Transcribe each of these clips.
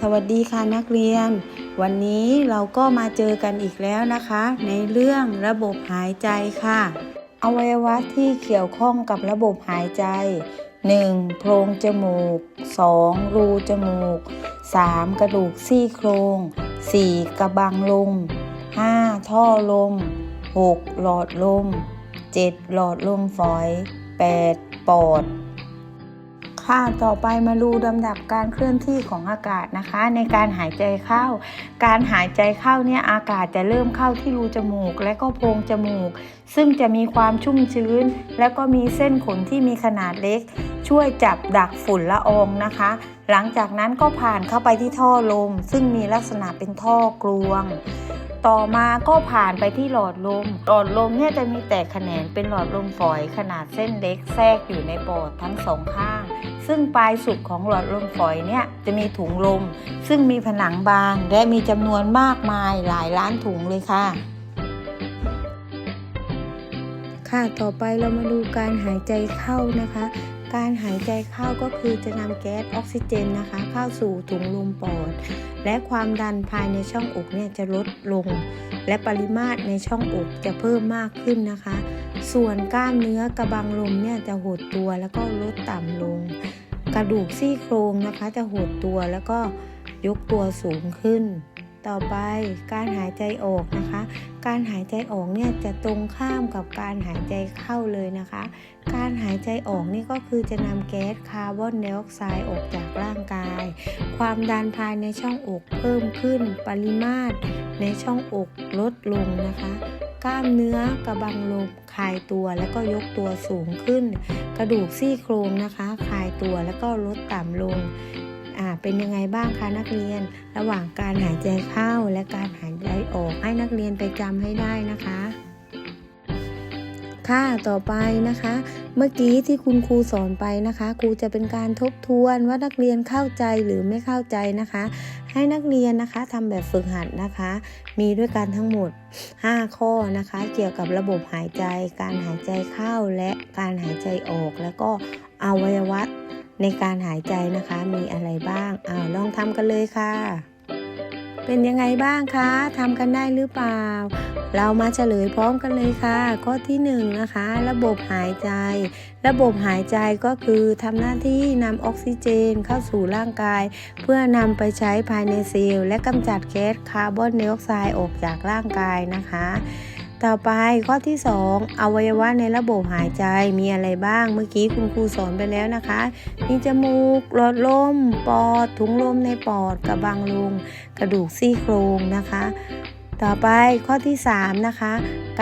สวัสดีค่ะนักเรียน วันนี้เราก็มาเจอกันอีกแล้วนะคะ ในเรื่องระบบหายใจค่ะ อวัยวะที่เกี่ยวข้องกับระบบหายใจ 1. โพรงจมูก 2. รูจมูก 3. กระดูกซี่โครง 4. กระบังลม 5. ท่อลม 6. หลอดลม 7. หลอดลมฝอย 8. ปอด ค่ะ ต่อไปมาดูลำดับการเคลื่อนที่ของอากาศนะคะ ในการหายใจเข้า การหายใจเข้าเนี่ยอากาศจะเริ่มเข้าที่รูจมูก และก็โพรงจมูก ซึ่งจะมีความชุ่มชื้น และก็มีเส้นขนที่มีขนาดเล็ก ช่วยจับดักฝุ่นละอองนะคะ หลังจากนั้นก็ผ่านเข้าไปที่ท่อลม ซึ่งมีลักษณะเป็นท่อกลวง ต่อมาก็ผ่านไปที่หลอดลม หลอดลมเนี่ยจะมีแตกแขนงเป็นหลอดลมฝอยขนาดเส้นเล็กแทรกอยู่ในปอดทั้งสองข้าง ซึ่งปลายสุดของหลอดลมฝอยเนี่ยจะมีถุงลม ซึ่งมีผนังบางและมีจำนวนมากมายหลายล้านถุงเลยค่ะ ค่ะต่อไปเรามาดูการหายใจเข้านะคะ การหายใจเข้าก็คือจะนำแก๊สออกซิเจนนะคะ เข้าสู่ถุงลมปอด และความดันภายในช่องอกเนี่ยจะลดลง และปริมาตรในช่องอกจะเพิ่มมากขึ้นนะคะ ส่วนกล้ามเนื้อกระบังลมเนี่ยจะหดตัวแล้วก็ลดต่ำลง กระดูกซี่โครงนะคะจะหดตัวแล้วก็ยกตัวสูงขึ้น ต่อไปการหายใจออกนะคะ การหายใจออกเนี่ยจะตรงข้ามกับการหายใจเข้าเลยนะคะ การหายใจออกนี่ก็คือจะนำแก๊สคาร์บอนไดออกไซด์ออกจากร่างกาย ความดันภายในช่องอกเพิ่มขึ้นปริมาตรในช่องอกลดลงนะคะกล้ามเนื้อกระบังลมคลายตัวแล้วก็ยกตัวสูงขึ้น กระดูกซี่โครงนะคะ คลายตัวแล้วก็ลดต่ำลง อ่าเป็นยังไงบ้างคะนักเรียน ระหว่างการหายใจเข้าและการหายใจออกให้นักเรียนไปจำให้ได้นะคะ ค่ะต่อไปนะคะ เมื่อกี้ที่คุณครูสอนไปนะคะ ครูจะเป็นการทบทวนว่านักเรียนเข้าใจหรือไม่เข้าใจนะคะ ให้นักเรียนนะคะทำแบบฝึกหัดนะคะ มีด้วยกันทั้งหมด 5 ข้อนะคะ เกี่ยวกับระบบหายใจ การหายใจเข้าและการหายใจออก แล้วก็อวัยวะ ในการหายใจนะคะมีอะไรบ้างอ้าวลองทำกันเลยค่ะ เป็นยังไงบ้างคะทำกันได้หรือเปล่า เรามาเฉลยพร้อมกันเลยค่ะ ข้อที่1นงนะคะ ระบบหายใจ ระบบหายใจก็คือทำหน้าที่นำออกซิเจนเข้าสู่ร่างกาย เพื่อนำไปใช้ภายในเซลล์และกำจัดแก๊สคาร์บอนไดออกไซด์ออกจากร่างกายนะคะ ต่อไปข้อที่ 2 อวัยวะในระบบหายใจมีอะไรบ้างเมื่อกี้คุณครูสอนไปแล้วนะคะ มีจมูกหลอดลม ปอดถุงลมในปอดกระบังลงกระดูกซี่โครงนะคะ ต่อไปข้อที่3นะคะ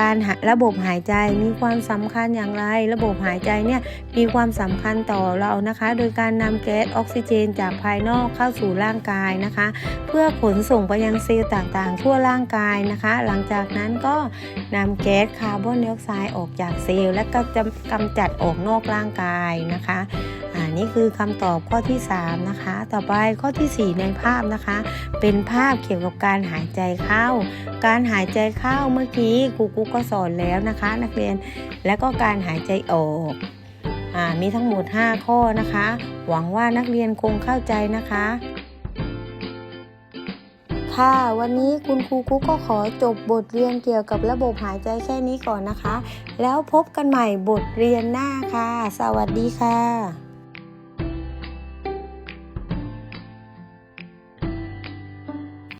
การระบบหายใจมีความสำคัญอย่างไร ระบบหายใจเนี่ยมีความสำคัญต่อเรานะคะ โดยการนำแก๊สออกซิเจน จากภายนอกเข้าสู่ร่างกายนะคะ เพื่อขนส่งไปยังเซลล์ต่างๆ ทั่วร่างกายนะคะ หลังจากนั้นก็นำแก๊สคาร์บอนไดออกไซด์ออกจากเซลล์และก็จะกำจัดออกนอกร่างกายนะคะ นี่คือคำตอบข้อที่ 3 นะคะ ต่อไปข้อทีสี่ 4 ในภาพนะคะ เป็นภาพเกี่ยวกับการหายใจเข้า การหายใจเข้าเมื่อกี้ครูกุ๊กก็สอนแล้วนะคะ นักเรียนและก็การหายใจออกอมีทั้งหมด 5 ข้อนะคะ หวังว่านักเรียนคงเข้าใจนะคะค่ะวันนี้คุณครูกุ๊กก็ขอจบบทเรียนเกี่ยวกับระบบหายใจแค่นี้ก่อนนะคะ แล้วพบกันใหม่บทเรียนหน้าค่ะ สวัสดีค่ะ